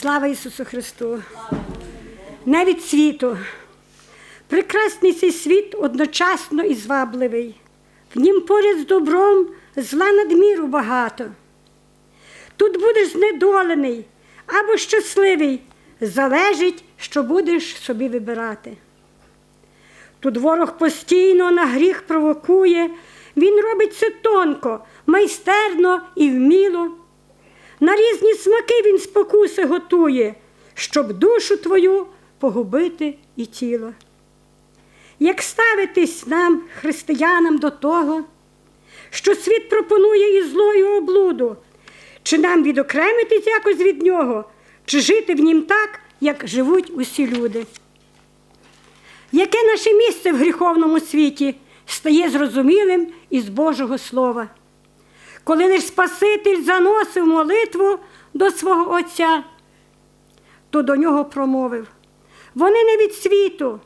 Слава Ісусу Христу! Не від світу. Прекрасний цей світ одночасно і звабливий. В нім поряд з добром зла надміру багато. Тут будеш знедолений або щасливий, залежить, що будеш собі вибирати. Тут ворог постійно на гріх провокує, він робить це тонко, майстерно і вміло. На різні смаки він спокуси готує, щоб душу твою погубити і тіло. Як ставитись нам, християнам, до того, що світ пропонує і зло, і облуду, чи нам відокремитись якось від нього, чи жити в нім так, як живуть усі люди? Яке наше місце в гріховному світі стає зрозумілим із Божого Слова? Коли лиш Спаситель заносив молитву до свого Отця, то до нього промовив: Вони не від світу,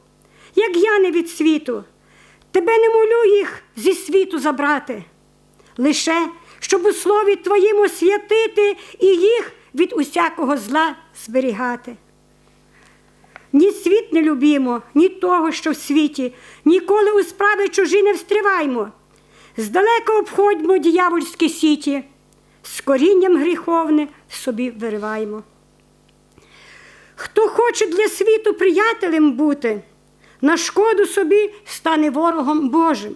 як я не від світу. Тебе не молю їх зі світу забрати, лише щоб у слові Твоїм освятити і їх від усякого зла зберігати. Ні світ не любімо, ні того, що в світі, ніколи у справи чужі не встріваймо. Здалека обходьмо діявольські сіті, з корінням гріховне собі вириваємо. Хто хоче для світу приятелем бути, на шкоду собі стане ворогом Божим.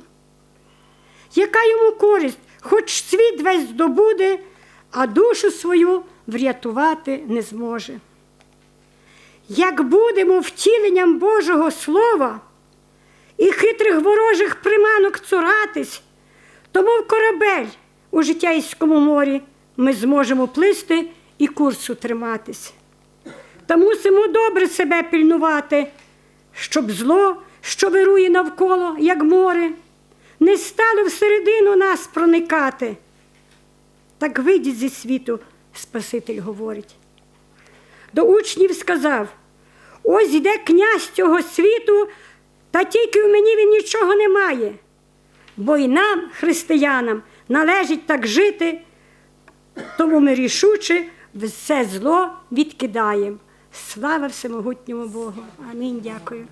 Яка йому користь, хоч світ весь здобуде, а душу свою врятувати не зможе. Як будемо втіленням Божого Слова і хитрих ворожих приманок цуратись, то, мов корабель у життяйському морі, ми зможемо плисти і курсу триматись. Та мусимо добре себе пільнувати, щоб зло, що вирує навколо, як море, не стало всередину нас проникати. Так вийдіть зі світу, Спаситель говорить. До учнів сказав: ось іде князь цього світу, та тільки в мені він нічого не має. Бо і нам, християнам, належить так жити, тому ми рішуче все зло відкидаємо. Слава всемогутньому Богу. Амінь. Дякую.